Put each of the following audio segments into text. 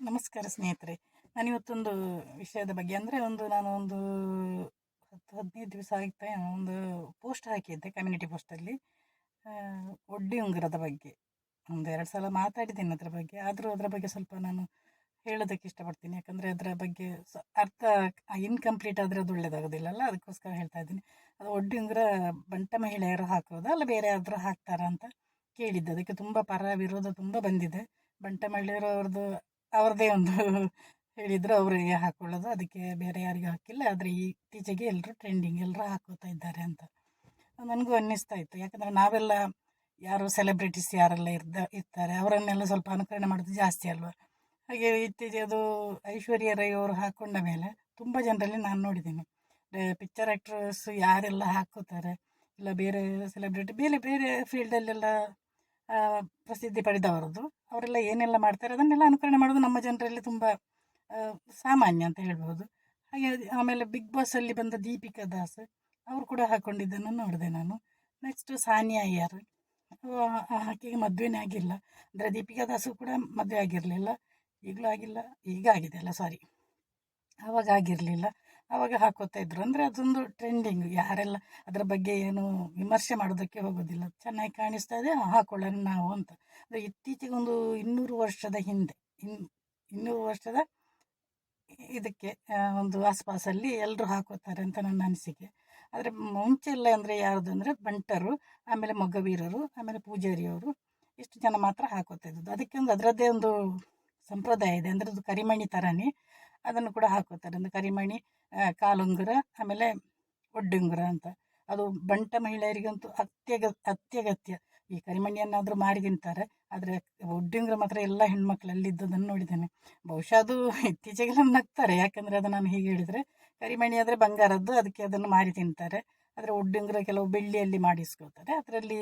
ನಮಸ್ಕಾರ ಸ್ನೇಹಿತರೆ. ನಾನು ಇವತ್ತೊಂದು ವಿಷಯದ ಬಗ್ಗೆ ಅಂದರೆ ಒಂದು ನಾನು ಒಂದು ಹತ್ತು ಹದಿನೈದು ದಿವಸ ಆಗ್ತಾ ಒಂದು ಪೋಸ್ಟ್ ಹಾಕಿದ್ದೆ ಕಮ್ಯುನಿಟಿ ಪೋಸ್ಟಲ್ಲಿ ಒಡ್ಡಿ ಉಂಗುರದ ಬಗ್ಗೆ. ಒಂದು ಎರಡು ಸಲ ಮಾತಾಡಿದ್ದೀನಿ ಅದರ ಬಗ್ಗೆ. ಆದರೂ ಅದರ ಬಗ್ಗೆ ಸ್ವಲ್ಪ ನಾನು ಹೇಳೋದಕ್ಕೆ ಇಷ್ಟಪಡ್ತೀನಿ. ಯಾಕಂದರೆ ಅದರ ಬಗ್ಗೆ ಅರ್ಥ ಇನ್ಕಂಪ್ಲೀಟ್ ಆದರೆ ಅದು ಒಳ್ಳೆಯದಾಗೋದಿಲ್ಲಲ್ಲ ಅದಕ್ಕೋಸ್ಕರ ಹೇಳ್ತಾ ಇದ್ದೀನಿ. ಅದು ಒಡ್ಡಿ ಉಂಗುರ ಬಂಟ ಮಹಿಳೆಯರು ಹಾಕೋದಾ? ಅಲ್ಲ ಬೇರೆ ಯಾರಾದರೂ ಹಾಕ್ತಾರಾ ಅಂತ ಕೇಳಿದ್ದೆ. ಅದಕ್ಕೆ ತುಂಬ ಪರ ವಿರೋಧ ತುಂಬ ಬಂದಿದೆ. ಬಂಟ ಮಹಿಳೆಯರು ಅವ್ರದ್ದು ಅವ್ರದ್ದೇ ಒಂದು ಹೇಳಿದ್ರು ಅವರಿಗೆ ಹಾಕೊಳ್ಳೋದು. ಅದಕ್ಕೆ ಬೇರೆ ಯಾರಿಗೂ ಹಾಕಿಲ್ಲ. ಆದರೆ ಇತ್ತೀಚೆಗೆ ಎಲ್ಲರೂ ಟ್ರೆಂಡಿಂಗ್ ಎಲ್ಲರೂ ಹಾಕೋತಾ ಇದ್ದಾರೆ ಅಂತ ನನಗೂ ಅನ್ನಿಸ್ತಾ ಇತ್ತು. ಯಾಕಂದರೆ ನಾವೆಲ್ಲ ಯಾರು ಸೆಲೆಬ್ರಿಟೀಸ್ ಯಾರೆಲ್ಲ ಇರ್ದ, ಇರ್ತಾರೆ, ಅವರನ್ನೆಲ್ಲ ಸ್ವಲ್ಪ ಅನುಕರಣೆ ಮಾಡೋದು ಜಾಸ್ತಿ ಅಲ್ವಾ? ಹಾಗೆ ಇತ್ತೀಚೆಗೆ ಅದು ಐಶ್ವರ್ಯ ರೈ ಅವರು ಹಾಕೊಂಡ ಮೇಲೆ ತುಂಬ ಜನರಲ್ಲಿ ನಾನು ನೋಡಿದ್ದೀನಿ. ಪಿಕ್ಚರ್ ಆ್ಯಕ್ಟ್ರಸ್ ಯಾರೆಲ್ಲ ಹಾಕೋತಾರೆ, ಇಲ್ಲ ಬೇರೆ ಸೆಲೆಬ್ರಿಟಿ ಬೇರೆ ಬೇರೆ ಫೀಲ್ಡಲ್ಲೆಲ್ಲ ಪ್ರಸಿದ್ಧಿ ಪಡೆದವರದ್ದು ಅವರೆಲ್ಲ ಏನೆಲ್ಲ ಮಾಡ್ತಾರೆ, ಅದನ್ನೆಲ್ಲ ಅನುಕರಣೆ ಮಾಡೋದು ನಮ್ಮ ಜನರಲ್ಲಿ ತುಂಬ ಸಾಮಾನ್ಯ ಅಂತ ಹೇಳ್ಬೋದು ಹಾಗೆ ಆಮೇಲೆ ಬಿಗ್ ಬಾಸಲ್ಲಿ ಬಂದ ದೀಪಿಕಾ ದಾಸ್, ಅವರು ಕೂಡ ಹಾಕ್ಕೊಂಡಿದ್ದನ್ನು ನೋಡಿದೆ ನಾನು. ನೆಕ್ಸ್ಟು ಸಾನಿಯಾ ಅಯ್ಯರ್. ಆಕೆಗೆ ಮದುವೆನೇ ಆಗಿಲ್ಲ. ಅಂದರೆ ದೀಪಿಕಾ ದಾಸು ಕೂಡ ಮದುವೆ ಆಗಿರಲಿಲ್ಲ. ಈಗಲೂ ಆಗಿಲ್ಲ. ಈಗ ಆಗಿದೆ ಅಲ್ಲ ಸಾರಿ ಆವಾಗ ಆಗಿರಲಿಲ್ಲ. ಆವಾಗ ಹಾಕೋತಾ ಇದ್ರು. ಅಂದರೆ ಅದೊಂದು ಟ್ರೆಂಡಿಂಗ್ ಯಾರೆಲ್ಲ ಅದರ ಬಗ್ಗೆ ಏನು ವಿಮರ್ಶೆ ಮಾಡೋದಕ್ಕೆ ಹೋಗೋದಿಲ್ಲ. ಚೆನ್ನಾಗಿ ಕಾಣಿಸ್ತಾ ಇದೆ ಹಾಕೊಳ್ಳೋಣ ನಾವು ಅಂತ. ಅಂದರೆ ಇತ್ತೀಚೆಗೆ ಒಂದು ಇನ್ನೂರು ವರ್ಷದ ಹಿಂದೆ, ಇನ್, ಇನ್ನೂರು ವರ್ಷದ ಇದಕ್ಕೆ ಒಂದು ಆಸ್ಪಾಸಲ್ಲಿ ಎಲ್ಲರೂ ಹಾಕೋತಾರೆ ಅಂತ ನನ್ನ ಅನಿಸಿಕೆ. ಆದರೆ ಮುಂಚೆ ಎಲ್ಲ ಅಂದರೆ ಯಾರ್ದು ಅಂದರೆ ಬಂಟರು, ಆಮೇಲೆ ಮೊಗವೀರರು, ಆಮೇಲೆ ಪೂಜಾರಿಯವರು, ಇಷ್ಟು ಜನ ಮಾತ್ರ ಹಾಕೋತಾ ಇದ್ದದ್ದು. ಅದಕ್ಕೆ ಒಂದು ಅದರದ್ದೇ ಒಂದು ಸಂಪ್ರದಾಯ ಇದೆ. ಅಂದರೆ ಅದು ಕರಿಮಣಿ ಥರನೇ ಅದನ್ನು ಕೂಡ ಹಾಕೋತಾರೆ ಅಂದರೆ ಕರಿಮಣಿ ಕಾಲುಂಗುರ, ಆಮೇಲೆ ಒಡ್ಡುಂಗುರ ಅಂತ. ಅದು ಬಂಟ ಮಹಿಳೆಯರಿಗಂತೂ ಅತ್ಯಗ, ಅತ್ಯಗತ್ಯ. ಈ ಕರಿಮಣಿಯನ್ನಾದರೂ ಮಾರಿ ತಿಂತಾರೆ, ಆದರೆ ಒಡ್ಡುಂಗುರ ಮಾತ್ರ ಎಲ್ಲ ಹೆಣ್ಮಕ್ಳಲ್ಲಿ ಇದ್ದದನ್ನು ನೋಡಿದ್ದೇನೆ. ಬಹುಶಃ ಅದು ಇತ್ತೀಚೆಗೆಲ್ಲ ನಗ್ತಾರೆ, ಯಾಕಂದರೆ ಅದು ನಾನು ಹೀಗೆ ಹೇಳಿದರೆ, ಕರಿಮಣಿ ಆದರೆ ಬಂಗಾರದ್ದು, ಅದಕ್ಕೆ ಅದನ್ನು ಮಾರಿ ತಿಂತಾರೆ. ಆದರೆ ಒಡ್ಡುಂಗುರ ಕೆಲವು ಬೆಳ್ಳಿಯಲ್ಲಿ ಮಾಡಿಸ್ಕೊಳ್ತಾರೆ. ಅದರಲ್ಲಿ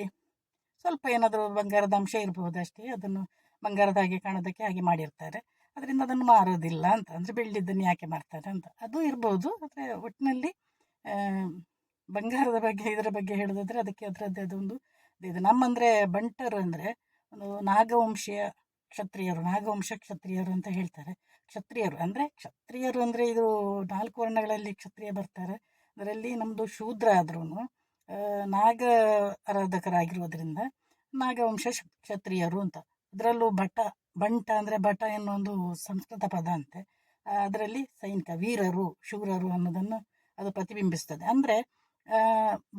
ಸ್ವಲ್ಪ ಏನಾದರೂ ಬಂಗಾರದ ಅಂಶ ಇರಬಹುದು ಅಷ್ಟೇ, ಅದನ್ನು ಬಂಗಾರದ ಹಾಗೆ ಕಾಣೋದಕ್ಕೆ ಹಾಗೆ ಮಾಡಿರ್ತಾರೆ. ಅದರಿಂದ ಅದನ್ನು ಮಾರೋದಿಲ್ಲ ಅಂತ ಅಂದರೆ ಬೆಳ್ಳಿದ್ದನ್ನು ಯಾಕೆ ಮಾರ್ತಾರೆ ಅಂತ. ಅದು ಇರ್ಬೋದು, ಆದರೆ ಒಟ್ಟಿನಲ್ಲಿ ಬಂಗಾರದ ಬಗ್ಗೆ, ಇದರ ಬಗ್ಗೆ ಹೇಳೋದಾದರೆ ಅದಕ್ಕೆ ಅದರದ್ದೇ ಅದೊಂದು ಇದು. ನಮ್ಮಂದರೆ ಬಂಟರು ಅಂದರೆ ಒಂದು ನಾಗವಂಶೀಯ ಕ್ಷತ್ರಿಯರು, ನಾಗವಂಶ ಕ್ಷತ್ರಿಯರು ಅಂತ ಹೇಳ್ತಾರೆ. ಕ್ಷತ್ರಿಯರು ಅಂದರೆ ಕ್ಷತ್ರಿಯರು ಅಂದರೆ ಇದು ನಾಲ್ಕು ವರ್ಣಗಳಲ್ಲಿ ಕ್ಷತ್ರಿಯ ಬರ್ತಾರೆ. ಅದರಲ್ಲಿ ನಮ್ಮದು ಶೂದ್ರ ಆದ್ರೂ ನಾಗ ಆರಾಧಕರಾಗಿರೋದ್ರಿಂದ ನಾಗವಂಶ ಕ್ಷತ್ರಿಯರು ಅಂತ. ಅದರಲ್ಲೂ ಭಟ ಬಂಟ ಅಂದರೆ ಬಟ ಎನ್ನುವ ಒಂದು ಸಂಸ್ಕೃತ ಪದ ಅಂತೆ. ಅದರಲ್ಲಿ ಸೈನಿಕ ವೀರರು, ಶೂರರು ಅನ್ನೋದನ್ನು ಅದು ಪ್ರತಿಬಿಂಬಿಸ್ತದೆ. ಅಂದರೆ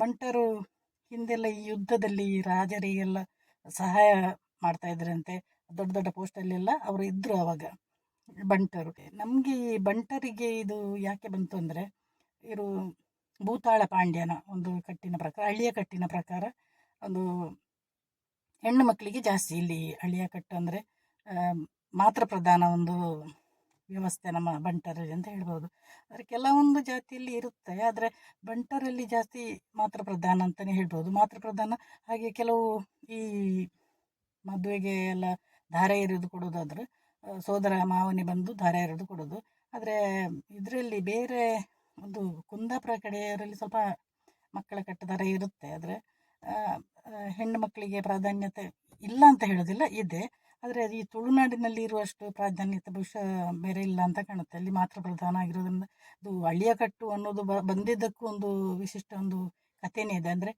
ಬಂಟರು ಹಿಂದೆಲ್ಲ ಈ ಯುದ್ಧದಲ್ಲಿ ರಾಜರಿಗೆಲ್ಲ ಸಹಾಯ ಮಾಡ್ತಾ ಇದ್ರಂತೆ. ದೊಡ್ಡ ದೊಡ್ಡ ಪೋಸ್ಟಲ್ಲೆಲ್ಲ ಅವರು ಇದ್ದರು ಅವಾಗ ಬಂಟರು. ನಮಗೆ ಈ ಬಂಟರಿಗೆ ಇದು ಯಾಕೆ ಬಂತು ಅಂದರೆ, ಇವರು ಭೂತಾಳ ಪಾಂಡ್ಯನ ಒಂದು ಕಟ್ಟಿನ ಪ್ರಕಾರ, ಹಳ್ಳಿಯ ಕಟ್ಟಿನ ಪ್ರಕಾರ ಒಂದು ಹೆಣ್ಣು ಮಕ್ಕಳಿಗೆ ಜಾಸ್ತಿ. ಇಲ್ಲಿ ಹಳ್ಳಿಯ ಕಟ್ಟು ಅಂದರೆ ಮಾತೃ ಪ್ರಧಾನ ಒಂದು ವ್ಯವಸ್ಥೆ ನಮ್ಮ ಬಂಟರಲ್ಲಿ ಅಂತ ಹೇಳ್ಬೋದು. ಆದರೆ ಕೆಲವೊಂದು ಜಾತಿಯಲ್ಲಿ ಇರುತ್ತೆ, ಆದರೆ ಬಂಟರಲ್ಲಿ ಜಾಸ್ತಿ ಮಾತೃ ಪ್ರಧಾನ ಅಂತಲೇ ಹೇಳ್ಬೋದು. ಮಾತೃ ಪ್ರಧಾನ, ಹಾಗೆ ಕೆಲವು ಈ ಮದುವೆಗೆ ಎಲ್ಲ ಧಾರೆ ಎರೆದು ಕೊಡೋದಾದರೆ ಸೋದರ ಮಾವನಿ ಬಂದು ಧಾರೆ ಎರೆದು ಕೊಡೋದು. ಆದರೆ ಇದರಲ್ಲಿ ಬೇರೆ ಒಂದು ಕುಂದಾಪುರ ಕಡೆಯವರಲ್ಲಿ ಸ್ವಲ್ಪ ಮಕ್ಕಳ ಕಟ್ಟದಾರ ಇರುತ್ತೆ, ಆದರೆ ಹೆಣ್ಣು ಮಕ್ಕಳಿಗೆ ಪ್ರಾಧಾನ್ಯತೆ ಇಲ್ಲ ಅಂತ ಹೇಳೋದಿಲ್ಲ, ಇದೆ. ಆದರೆ ಈ ತುಳುನಾಡಿನಲ್ಲಿ ಇರುವಷ್ಟು ಪ್ರಾಧಾನ್ಯತೆ ಬಹುಶಃ ಬೇರೆ ಇಲ್ಲ ಅಂತ ಕಾಣುತ್ತೆ. ಅಲ್ಲಿ ಮಾತ್ರ ಪ್ರಧಾನ ಆಗಿರೋದ್ರಿಂದ ಅದು ಹಳ್ಳಿಯ ಕಟ್ಟು ಅನ್ನೋದು ಬ, ಬಂದಿದ್ದಕ್ಕೂ ಒಂದು ವಿಶಿಷ್ಟ ಒಂದು ಕಥೆನೇ ಇದೆ. ಅಂದರೆ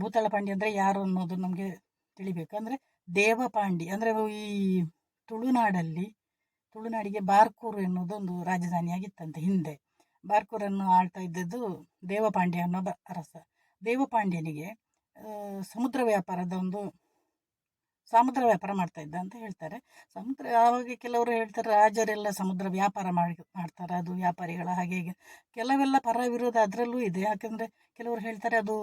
ಭೂತಳ ಪಾಂಡಿ ಅಂದರೆ ಯಾರು ಅನ್ನೋದು ನಮಗೆ ತಿಳಿಬೇಕು. ಅಂದರೆ ದೇವಪಾಂಡಿ ಅಂದರೆ ಈ ತುಳುನಾಡಲ್ಲಿ, ತುಳುನಾಡಿಗೆ ಬಾರ್ಕೂರು ಎನ್ನುವುದು ಒಂದು ರಾಜಧಾನಿಯಾಗಿತ್ತಂತೆ ಹಿಂದೆ. ಬಾರ್ಕೂರನ್ನು ಆಳ್ತಾ ಇದ್ದದ್ದು ದೇವಪಾಂಡ್ಯ ಅನ್ನೋ ಅರಸ. ದೇವಪಾಂಡ್ಯನಿಗೆ ಸಮುದ್ರ ವ್ಯಾಪಾರದ ಒಂದು ಸಮುದ್ರ ವ್ಯಾಪಾರ ಮಾಡ್ತಾ ಇದ್ದ ಅಂತ ಹೇಳ್ತಾರೆ. ಸಮುದ್ರ ಆವಾಗ ಕೆಲವರು ಹೇಳ್ತಾರೆ, ರಾಜರೆಲ್ಲ ಸಮುದ್ರ ವ್ಯಾಪಾರ ಮಾಡಿ, ಮಾಡ್ತಾರೆ, ಅದು ವ್ಯಾಪಾರಿಗಳ ಹಾಗೆ ಹೀಗೆ. ಕೆಲವೆಲ್ಲ ಪರ ವಿರೋಧ ಅದರಲ್ಲೂ ಇದೆ. ಯಾಕಂದರೆ ಕೆಲವರು ಹೇಳ್ತಾರೆ ಅದು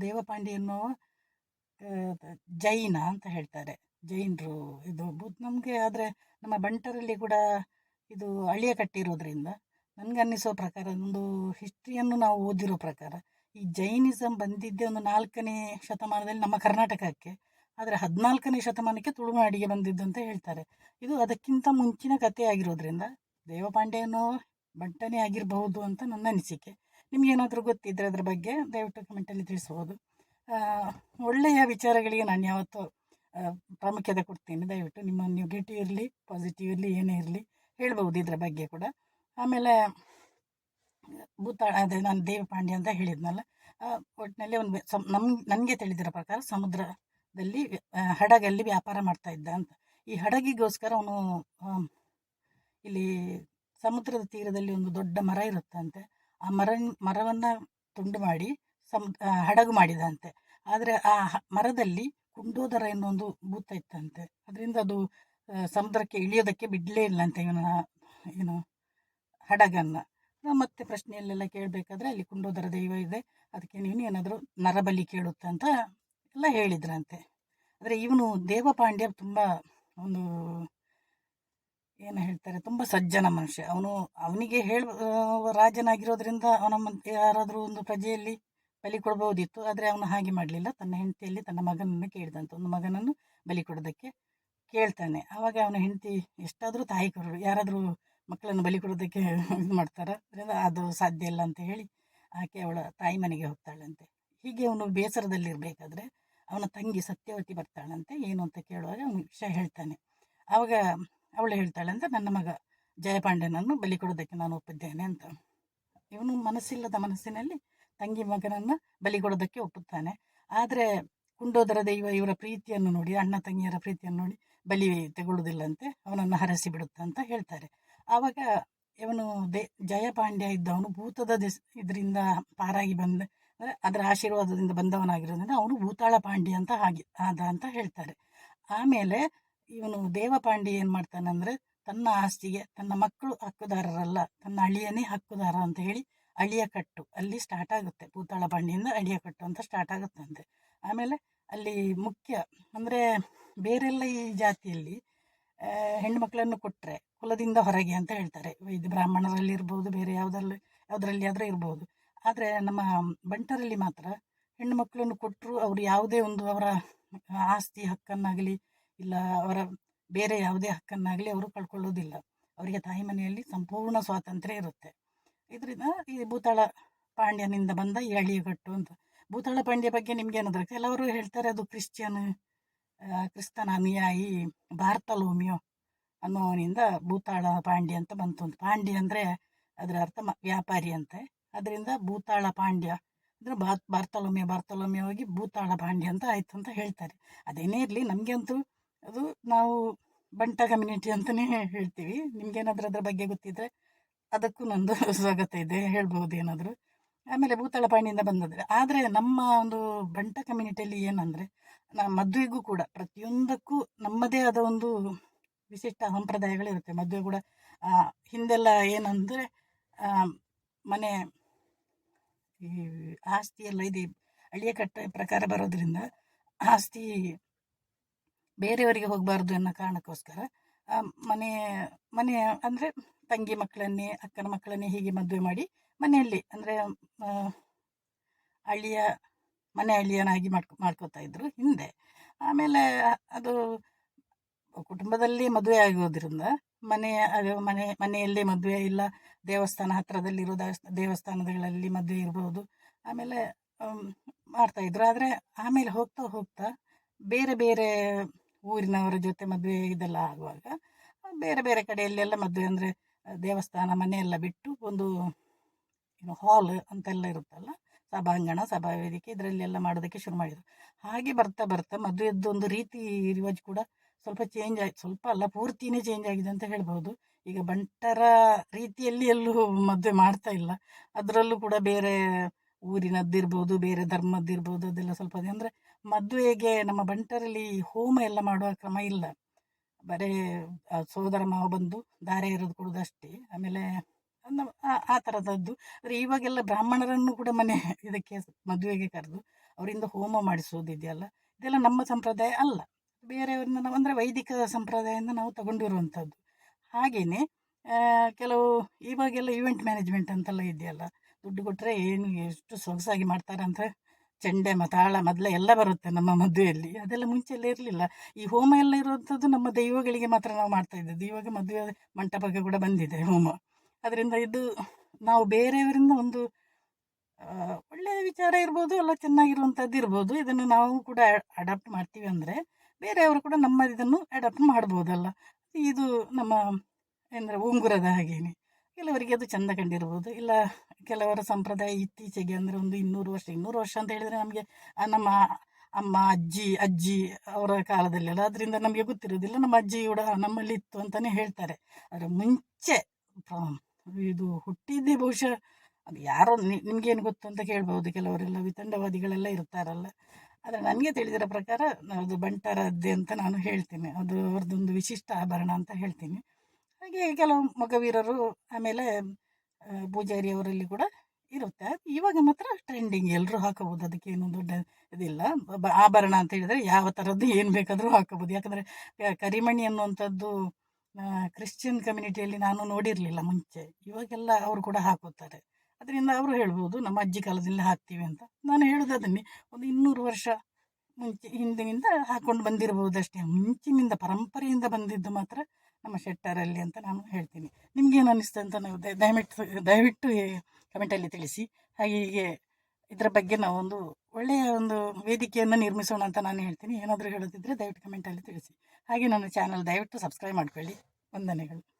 ದೇವಪಾಂಡಿ ಎನ್ನುವ ಜೈನ ಅಂತ ಹೇಳ್ತಾರೆ. ಜೈನರು ಇದು ಬುದ್ಧ ನಮಗೆ ಆದರೆ ನಮ್ಮ ಬಂಟರಲ್ಲಿ ಕೂಡ ಇದು ಅಳಿಯ ಕಟ್ಟಿರೋದ್ರಿಂದ ನನಗನ್ನಿಸೋ ಪ್ರಕಾರ ಒಂದು ಹಿಸ್ಟ್ರಿಯನ್ನು ನಾವು ಓದಿರೋ ಪ್ರಕಾರ ಈ ಜೈನಿಸಮ್ ಬಂದಿದ್ದೇ ಒಂದು ನಾಲ್ಕನೇ ಶತಮಾನದಲ್ಲಿ ನಮ್ಮ ಕರ್ನಾಟಕಕ್ಕೆ ಆದರೆ ಹದಿನಾಲ್ಕನೇ ಶತಮಾನಕ್ಕೆ ತುಳುನಾಡಿಗೆ ಬಂದಿದ್ದು ಅಂತ ಹೇಳ್ತಾರೆ. ಇದು ಅದಕ್ಕಿಂತ ಮುಂಚಿನ ಕಥೆ ಆಗಿರೋದ್ರಿಂದ ದೇವಪಾಂಡೆಯನೋ ಬಂಟನೇ ಆಗಿರಬಹುದು ಅಂತ ನನ್ನ ಅನಿಸಿಕೆ. ನಿಮಗೇನಾದರೂ ಗೊತ್ತಿದ್ದರೆ ಅದರ ಬಗ್ಗೆ ದಯವಿಟ್ಟು ಕಮೆಂಟಲ್ಲಿ ತಿಳಿಸ್ಬೋದು. ಒಳ್ಳೆಯ ವಿಚಾರಗಳಿಗೆ ನಾನು ಯಾವತ್ತೂ ಪ್ರಾಮುಖ್ಯತೆ ಕೊಡ್ತೀನಿ. ದಯವಿಟ್ಟು ನಿಮ್ಮ ನೆಗೆಟಿವ್ ಇರಲಿ ಪಾಸಿಟಿವ್ ಇರಲಿ, ಏನೇ ಇರಲಿ ಹೇಳ್ಬೋದು ಇದರ ಬಗ್ಗೆ ಕೂಡ. ಆಮೇಲೆ, ಭೂತಾಳ, ಅದೇ ನಾನು ದೇವಪಾಂಡೆ ಅಂತ ಹೇಳಿದ್ನಲ್ಲ ಒಟ್ಟಿನಲ್ಲಿ ಒಂದು ಸಮ್ ನಮ್, ನನಗೆ ತಿಳಿದಿರೋ ಪ್ರಕಾರ ಸಮುದ್ರದಲ್ಲಿ ಆ, ಹಡಗಲ್ಲಿ ವ್ಯಾಪಾರ ಮಾಡ್ತಾ ಇದ್ದ ಅಂತ. ಈ ಹಡಗಿಗೋಸ್ಕರ ಅವನು ಇಲ್ಲಿ ಸಮುದ್ರದ ತೀರದಲ್ಲಿ ಒಂದು ದೊಡ್ಡ ಮರ ಇರುತ್ತಂತೆ. ಆ ಮರ ಮರವನ್ನು ತುಂಡು ಮಾಡಿ ಸಮ್ ಹಡಗು ಮಾಡಿದಂತೆ. ಆದರೆ ಆ ಮರದಲ್ಲಿ ಕುಂಡೋದರ ಎನ್ನೊಂದು ಭೂತ ಇತ್ತಂತೆ. ಅದರಿಂದ ಅದು ಸಮುದ್ರಕ್ಕೆ ಇಳಿಯೋದಕ್ಕೆ ಬಿಡಲೇ ಇಲ್ಲಂತೆ ಇವನ ಏನು ಹಡಗನ್ನು. ಮತ್ತೆ ಪ್ರಶ್ನೆಯಲ್ಲೆಲ್ಲ ಕೇಳಬೇಕಾದ್ರೆ ಅಲ್ಲಿ ಕುಂಡೋದರ ದೈವ ಇದೆ. ಅದಕ್ಕೆ ನೀನು ಏನಾದರೂ ನರಬಲಿ ಕೇಳುತ್ತಂತ ಅಂತ ಎಲ್ಲ ಹೇಳಿದ್ರಂತೆ. ಆದರೆ ಇವನು ದೇವಪಾಂಡ್ಯ ತುಂಬ ಒಂದು ಏನು ಹೇಳ್ತಾರೆ, ತುಂಬ ಸಜ್ಜನ ಮನುಷ್ಯ. ಅವನು, ಅವನಿಗೆ ಹೇಳ ರಾಜನಾಗಿರೋದ್ರಿಂದ ಅವನ ಯಾರಾದರೂ ಒಂದು ಪ್ರಜೆಯಲ್ಲಿ ಬಲಿ ಕೊಡ್ಬೋದಿತ್ತು. ಆದರೆ ಅವನು ಹಾಗೆ ಮಾಡಲಿಲ್ಲ. ತನ್ನ ಹೆಂಡತಿಯಲ್ಲಿ ತನ್ನ ಮಗನನ್ನು ಕೇಳಿದಂತೆ. ಒಂದು ಮಗನನ್ನು ಬಲಿ ಕೊಡೋದಕ್ಕೆ ಕೇಳ್ತಾನೆ. ಆವಾಗ ಅವನ ಹೆಂಡತಿ ಎಷ್ಟಾದರೂ ತಾಯಿ ಕೊಡೋರು ಯಾರಾದರೂ ಮಕ್ಕಳನ್ನು ಬಲಿ ಕೊಡೋದಕ್ಕೆ ಇದು ಮಾಡ್ತಾರೆ? ಅದರಿಂದ ಅದು ಸಾಧ್ಯ ಇಲ್ಲ ಅಂತ ಹೇಳಿ ಆಕೆ ಅವಳ ತಾಯಿ ಮನೆಗೆ ಹೋಗ್ತಾಳಂತೆ. ಹೀಗೆ ಅವನು ಬೇಸರದಲ್ಲಿರಬೇಕಾದ್ರೆ ಅವನ ತಂಗಿ ಸತ್ಯವತಿ ಬರ್ತಾಳಂತೆ, ಏನು ಅಂತ ಕೇಳುವಾಗ ಅವನು ವಿಷಯ ಹೇಳ್ತಾನೆ. ಆವಾಗ ಅವಳು ಹೇಳ್ತಾಳಂತೆ, ನನ್ನ ಮಗ ಜಯಪಾಂಡ್ಯನನ್ನು ಬಲಿ ಕೊಡೋದಕ್ಕೆ ನಾನು ಒಪ್ಪಿದ್ದೇನೆ ಅಂತ. ಇವನು ಮನಸ್ಸಿಲ್ಲದ ಮನಸ್ಸಿನಲ್ಲಿ ತಂಗಿ ಮಗನನ್ನು ಬಲಿ ಕೊಡೋದಕ್ಕೆ ಒಪ್ಪುತ್ತಾನೆ. ಆದರೆ ಕುಂಡೋದರ ದೈವ ಇವರ ಪ್ರೀತಿಯನ್ನು ನೋಡಿ, ಅಣ್ಣ ತಂಗಿಯರ ಪ್ರೀತಿಯನ್ನು ನೋಡಿ ಬಲಿ ತಗೊಳ್ಳೋದಿಲ್ಲಂತೆ ಅವನನ್ನು ಹರಸಿ ಬಿಡುತ್ತಂತ ಹೇಳ್ತಾರೆ. ಆವಾಗ ಇವನು ದೇ, ಜಯಪಾಂಡ್ಯ ಇದ್ದವನು ಭೂತದ ದಿಸ್, ಇದರಿಂದ ಪಾರಾಗಿ ಬಂದ ಅಂದರೆ ಆಶೀರ್ವಾದದಿಂದ ಬಂದವನಾಗಿರೋದ್ರಿಂದ ಅವನು ಭೂತಾಳ ಪಾಂಡಿ ಅಂತ ಹಾಗೆ, ಆದ ಅಂತ ಹೇಳ್ತಾರೆ. ಆಮೇಲೆ ಇವನು ದೇವಪಾಂಡಿ ಏನು ಮಾಡ್ತಾನಂದರೆ ತನ್ನ ಆಸ್ತಿಗೆ, ತನ್ನ ಮಕ್ಕಳು ಹಕ್ಕುದಾರರಲ್ಲ, ತನ್ನ ಅಳಿಯನೇ ಹಕ್ಕುದಾರ ಅಂತ ಹೇಳಿ ಅಳಿಯ ಕಟ್ಟು, ಅಲ್ಲಿ ಸ್ಟಾರ್ಟ್ ಆಗುತ್ತೆ. ಭೂತಾಳ ಪಾಂಡಿಯಿಂದ ಅಳಿಯ ಕಟ್ಟು ಅಂತ ಸ್ಟಾರ್ಟ್ ಆಗುತ್ತಂತೆ. ಆಮೇಲೆ ಅಲ್ಲಿ ಮುಖ್ಯ, ಅಂದರೆ ಬೇರೆಲ್ಲ ಈ ಜಾತಿಯಲ್ಲಿ ಹೆಣ್ಮಕ್ಳನ್ನು ಕೊಟ್ಟರೆ ಕುಲದಿಂದ ಹೊರಗೆ ಅಂತ ಹೇಳ್ತಾರೆ. ಇದು ಬ್ರಾಹ್ಮಣರಲ್ಲಿ ಇರ್ಬೋದು ಬೇರೆ ಯಾವುದರಲ್ಲಿ ಯಾವುದರಲ್ಲಿ ಆದರೂ ಇರ್ಬೋದು. ಆದರೆ ನಮ್ಮ ಬಂಟರಲ್ಲಿ ಮಾತ್ರ ಹೆಣ್ಣು ಮಕ್ಕಳನ್ನು ಕೊಟ್ಟರು ಅವರು ಯಾವುದೇ ಒಂದು ಅವರ ಆಸ್ತಿ ಹಕ್ಕನ್ನಾಗಲಿ ಇಲ್ಲ ಅವರ ಬೇರೆ ಯಾವುದೇ ಹಕ್ಕನ್ನಾಗಲಿ ಅವರು ಕಳ್ಕೊಳ್ಳೋದಿಲ್ಲ. ಅವರಿಗೆ ತಾಯಿ ಮನೆಯಲ್ಲಿ ಸಂಪೂರ್ಣ ಸ್ವಾತಂತ್ರ್ಯ ಇರುತ್ತೆ. ಇದರಿಂದ ಈ ಭೂತಾಳ ಪಾಂಡ್ಯನಿಂದ ಬಂದ ಈ ಅಳಿಯಗಟ್ಟು ಅಂತ. ಭೂತಾಳ ಪಾಂಡ್ಯ ಬಗ್ಗೆ ನಿಮ್ಗೆ ಏನಾದ್ರು ಕೆಲವರು ಹೇಳ್ತಾರೆ ಅದು ಕ್ರಿಶ್ಚಿಯನ್ ಕ್ರಿಸ್ತನ ಅನುಯಾಯಿ ಬಾರ್ತಲೋಮಿಯೋ ಅನ್ನೋನಿಂದ ಭೂತಾಳ ಪಾಂಡ್ಯ ಅಂತ ಬಂತು ಅಂತ. ಪಾಂಡ್ಯ ಅಂದರೆ ಅದರ ಅರ್ಥ ವ್ಯಾಪಾರಿ ಅಂತೆ. ಅದರಿಂದ ಭೂತಾಳ ಪಾಂಡ್ಯ. ಅಂದರೆ ಬಾತ್ ಬಾರ್ತಲೋಮ್ಯ ಬಾರ್ತಲೋಮಿಯ ಹೋಗಿ ಭೂತಾಳ ಪಾಂಡ್ಯ ಅಂತ ಆಯ್ತು ಅಂತ ಹೇಳ್ತಾರೆ. ಅದೇನೇ ಇರಲಿ, ನಮಗಂತೂ ಅದು ನಾವು ಬಂಟ ಕಮ್ಯುನಿಟಿ ಅಂತಲೇ ಹೇಳ್ತೀವಿ. ನಿಮಗೇನಾದರೂ ಅದರ ಬಗ್ಗೆ ಗೊತ್ತಿದ್ದರೆ ಅದಕ್ಕೂ ನಂದು ಸ್ವಾಗತ ಇದೆ, ಹೇಳ್ಬೋದು ಏನಾದರೂ. ಆಮೇಲೆ ಭೂತಾಳ ಪಾಂಡ್ಯಿಂದ ಬಂದದ್ರೆ ಆದರೆ ನಮ್ಮ ಒಂದು ಬಂಟ ಕಮ್ಯುನಿಟಿಯಲ್ಲಿ ಏನಂದರೆ ನಮ್ಮ ಮದುವೆಗೂ ಕೂಡ ಪ್ರತಿಯೊಂದಕ್ಕೂ ನಮ್ಮದೇ ಆದ ಒಂದು ವಿಶಿಷ್ಟ ಸಂಪ್ರದಾಯಗಳಿರುತ್ತೆ. ಮದುವೆ ಕೂಡ ಹಿಂದೆಲ್ಲ ಏನಂದರೆ ಮನೆ ಆಸ್ತಿ ಎಲ್ಲ ಇದೆ. ಹಳಿಯ ಕಟ್ಟ ಪ್ರಕಾರ ಬರೋದ್ರಿಂದ ಆಸ್ತಿ ಬೇರೆಯವರಿಗೆ ಹೋಗಬಾರ್ದು ಅನ್ನೋ ಕಾರಣಕ್ಕೋಸ್ಕರ ಮನೆ ಮನೆ ಅಂದರೆ ತಂಗಿ ಮಕ್ಕಳನ್ನೇ, ಅಕ್ಕನ ಮಕ್ಕಳನ್ನೇ ಹೀಗೆ ಮದುವೆ ಮಾಡಿ ಮನೆಯಲ್ಲಿ ಅಂದರೆ ಹಳ್ಳಿಯ, ಮನೆ ಅಳಿಯನಾಗಿ ಮಾಡ್ಕೊ, ಮಾಡ್ಕೋತಾ ಇದ್ರು ಹಿಂದೆ. ಆಮೇಲೆ ಅದು ಕುಟುಂಬದಲ್ಲಿ ಮದುವೆ ಆಗೋದ್ರಿಂದ ಮನೆಯ, ಮನೆ, ಮನೆಯಲ್ಲೇ ಮದುವೆ ಇಲ್ಲ ದೇವಸ್ಥಾನ ಹತ್ತಿರದಲ್ಲಿರೋ ದೇವಸ್ಥ ದೇವಸ್ಥಾನಗಳಲ್ಲಿ ಮದುವೆ ಇರ್ಬೋದು. ಆಮೇಲೆ ಮಾಡ್ತಾ ಮಾಡ್ತಾಯಿದ್ರು ಆದರೆ ಆಮೇಲೆ ಹೋಗ್ತಾ ಹೋಗ್ತಾ ಬೇರೆ ಬೇರೆ ಊರಿನವರ ಜೊತೆ ಮದುವೆ ಇದೆಲ್ಲ ಆಗುವಾಗ, ಬೇರೆ ಬೇರೆ ಕಡೆಯಲ್ಲೆಲ್ಲ ಮದುವೆ ಅಂದರೆ ದೇವಸ್ಥಾನ ಮನೆಯೆಲ್ಲ ಬಿಟ್ಟು ಒಂದು, ಏನು ಹಾಲ್ ಅಂತೆಲ್ಲ ಇರುತ್ತಲ್ಲ, ಸಭಾಂಗಣ, ಸಭಾ ವೇದಿಕೆ ಇದರಲ್ಲೆಲ್ಲ ಮಾಡೋದಕ್ಕೆ ಶುರು ಮಾಡಿದರು. ಹಾಗೆ ಬರ್ತಾ ಬರ್ತಾ ಮದುವೆದ್ದು ಒಂದು ರೀತಿ ರಿವಾಜ್ ಕೂಡ ಸ್ವಲ್ಪ ಚೇಂಜ್ ಆಯ್ತು ಸ್ವಲ್ಪ ಅಲ್ಲ, ಪೂರ್ತಿನೇ ಚೇಂಜ್ ಆಗಿದೆ ಅಂತ ಹೇಳ್ಬೋದು. ಈಗ ಬಂಟರ ರೀತಿಯಲ್ಲಿ ಎಲ್ಲೂ ಮದುವೆ ಮಾಡ್ತಾ ಇಲ್ಲ. ಅದರಲ್ಲೂ ಕೂಡ ಬೇರೆ ಊರಿನದ್ದಿರ್ಬೋದು ಬೇರೆ ಧರ್ಮದ್ದಿರ್ಬೋದು ಅದೆಲ್ಲ ಸ್ವಲ್ಪ ಅಂದರೆ ಮದುವೆಗೆ ನಮ್ಮ ಬಂಟರಲ್ಲಿ ಹೋಮ ಎಲ್ಲ ಮಾಡುವ ಕ್ರಮ ಇಲ್ಲ. ಬರೀ ಸೋದರ ಮಾವ ಬಂದು ದಾರೆ ಇರೋದು ಕೊಡೋದಷ್ಟೇ. ಆಮೇಲೆ ಆ- ಥರದ್ದು ಥರದದ್ದು ಆದರೆ ಇವಾಗೆಲ್ಲ ಬ್ರಾಹ್ಮಣರನ್ನು ಕೂಡ ಮನೆ ಇದಕ್ಕೆ ಮದುವೆಗೆ ಕರೆದು ಅವರಿಂದ ಹೋಮ ಮಾಡಿಸೋದಿದೆಯಲ್ಲ. ಇದೆಲ್ಲ ನಮ್ಮ ಸಂಪ್ರದಾಯ ಅಲ್ಲ. ಬೇರೆಯವ್ರನ್ನ ನಾವು, ಅಂದರೆ ವೈದಿಕ ಸಂಪ್ರದಾಯದಿಂದ ನಾವು ತಗೊಂಡಿರುವಂಥದ್ದು. ಹಾಗೆಯೇ ಕೆಲವು ಇವಾಗೆಲ್ಲ ಇವೆಂಟ್ ಮ್ಯಾನೇಜ್ಮೆಂಟ್ ಅಂತೆಲ್ಲ ಇದೆಯಲ್ಲ, ದುಡ್ಡು ಕೊಟ್ಟರೆ ಏನು, ಎಷ್ಟು ಸೊಗಸಾಗಿ ಮಾಡ್ತಾರೆ ಅಂದರೆ ಚೆಂಡೆ ಮತಾಳ ಮೊದಲ ಎಲ್ಲ ಬರುತ್ತೆ ನಮ್ಮ ಮದುವೆಯಲ್ಲಿ. ಅದೆಲ್ಲ ಮುಂಚೆಲ್ಲ ಇರಲಿಲ್ಲ. ಈ ಹೋಮ ಎಲ್ಲ ಇರುವಂಥದ್ದು ನಮ್ಮ ದೈವಗಳಿಗೆ ಮಾತ್ರ ನಾವು ಮಾಡ್ತಾ ಇದ್ದದ್ದು. ಇವಾಗ ಮದುವೆ ಮಂಟಪಕ್ಕೆ ಕೂಡ ಬಂದಿದೆ ಹೋಮ. ಅದರಿಂದ ಇದು ನಾವು ಬೇರೆಯವರಿಂದ ಒಂದು ಒಳ್ಳೆಯ ವಿಚಾರ ಇರ್ಬೋದು ಎಲ್ಲ ಚೆನ್ನಾಗಿರುವಂಥದ್ದು ಇರ್ಬೋದು. ಇದನ್ನು ನಾವು ಕೂಡ ಅಡಾಪ್ಟ್ ಮಾಡ್ತೀವಿ ಅಂದರೆ ಬೇರೆಯವರು ಕೂಡ ನಮ್ಮ ಇದನ್ನು ಅಡಾಪ್ಟ್ ಮಾಡ್ಬೋದಲ್ಲ. ಇದು ನಮ್ಮ ಅಂದರೆ ಉಂಗುರದ ಹಾಗೇನೆ. ಕೆಲವರಿಗೆ ಅದು ಚಂದ ಕಂಡಿರ್ಬೋದು. ಇಲ್ಲ ಕೆಲವರ ಸಂಪ್ರದಾಯ ಇತ್ತೀಚೆಗೆ ಅಂದರೆ ಒಂದು ಇನ್ನೂರು ವರ್ಷ ಇನ್ನೂರು ವರ್ಷ ಅಂತ ಹೇಳಿದರೆ ನಮಗೆ ನಮ್ಮ ಅಮ್ಮ, ಅಜ್ಜಿ ಅಜ್ಜಿ ಅವರ ಕಾಲದಲ್ಲೆಲ್ಲ ಅದರಿಂದ ನಮಗೆ ಗೊತ್ತಿರೋದಿಲ್ಲ ನಮ್ಮ ಅಜ್ಜಿ ಕೂಡ ನಮ್ಮಲ್ಲಿ ಇತ್ತು ಅಂತಲೇ ಹೇಳ್ತಾರೆ. ಅದರ ಮುಂಚೆ ಇದು ಹುಟ್ಟಿದ್ದೇ ಬಹುಶಃ ಅದು ಯಾರೋ ನಿಮ್ಗೇನು ಗೊತ್ತು ಅಂತ ಕೇಳ್ಬೋದು. ಕೆಲವರೆಲ್ಲ ವಿತಂಡವಾದಿಗಳೆಲ್ಲ ಇರ್ತಾರಲ್ಲ. ಆದರೆ ನನಗೆ ತಿಳಿದಿರೋ ಪ್ರಕಾರ ಅದು ಬಂಟರದ್ದೆ ಅಂತ ನಾನು ಹೇಳ್ತೀನಿ. ಅದು ಅವ್ರದ್ದೊಂದು ವಿಶಿಷ್ಟ ಆಭರಣ ಅಂತ ಹೇಳ್ತೀನಿ. ಹಾಗೆ ಕೆಲವು ಮೊಗವೀರರು ಆಮೇಲೆ ಪೂಜಾರಿಯವರಲ್ಲಿ ಕೂಡ ಇರುತ್ತೆ. ಇವಾಗ ಮಾತ್ರ ಟ್ರೆಂಡಿಂಗ್ ಎಲ್ಲರೂ ಹಾಕಬಹುದು. ಅದಕ್ಕೆ ಏನು ದೊಡ್ಡ ಇದಿಲ್ಲ. ಆಭರಣ ಅಂತ ಹೇಳಿದರೆ ಯಾವ ಥರದ್ದು ಏನು ಬೇಕಾದರೂ ಹಾಕಬಹುದು. ಯಾಕಂದರೆ ಕರಿಮಣಿ ಅನ್ನುವಂಥದ್ದು ಕ್ರಿಶ್ಚಿಯನ್ ಕಮ್ಯುನಿಟಿಯಲ್ಲಿ ನಾನು ನೋಡಿರಲಿಲ್ಲ ಮುಂಚೆ. ಇವಾಗೆಲ್ಲ ಅವರು ಕೂಡ ಹಾಕೋತಾರೆ. ಅದರಿಂದ ಅವರು ಹೇಳ್ಬೋದು, ನಮ್ಮ ಅಜ್ಜಿ ಕಾಲದಲ್ಲಿ ಹಾಕ್ತೀವಿ ಅಂತ. ನಾನು ಹೇಳೋದು ಅದನ್ನೇ. ಒಂದು ಇನ್ನೂರು ವರ್ಷ ಮುಂಚೆ, ಹಿಂದಿನಿಂದ ಹಾಕ್ಕೊಂಡು ಬಂದಿರಬಹುದು ಅಷ್ಟೇ. ಮುಂಚಿನಿಂದ, ಪರಂಪರೆಯಿಂದ ಬಂದಿದ್ದು ಮಾತ್ರ ನಮ್ಮ ಶೆಟ್ಟರಲ್ಲಿ ಅಂತ ನಾನು ಹೇಳ್ತೀನಿ. ನಿಮ್ಗೇನು ಅನ್ನಿಸ್ತು ಅಂತ ನಾವು ದಯವಿಟ್ಟು ದಯವಿಟ್ಟು ಕಮೆಂಟಲ್ಲಿ ತಿಳಿಸಿ. ಹಾಗೆ ಹೀಗೆ ಇದರ ಬಗ್ಗೆ ನಾವು ಒಂದು ಒಳ್ಳೆಯ ಒಂದು ವೇದಿಕೆಯನ್ನು ನಿರ್ಮಿಸೋಣ ಅಂತ ನಾನು ಹೇಳ್ತೀನಿ. ಏನಾದರೂ ಹೇಳೋದಿದ್ದರೆ ದಯವಿಟ್ಟು ಕಮೆಂಟಲ್ಲಿ ತಿಳಿಸಿ. ಹಾಗೆ ನನ್ನ ಚಾನಲ್ ದಯವಿಟ್ಟು ಸಬ್ಸ್ಕ್ರೈಬ್ ಮಾಡ್ಕೊಳ್ಳಿ. ವಂದನೆಗಳು.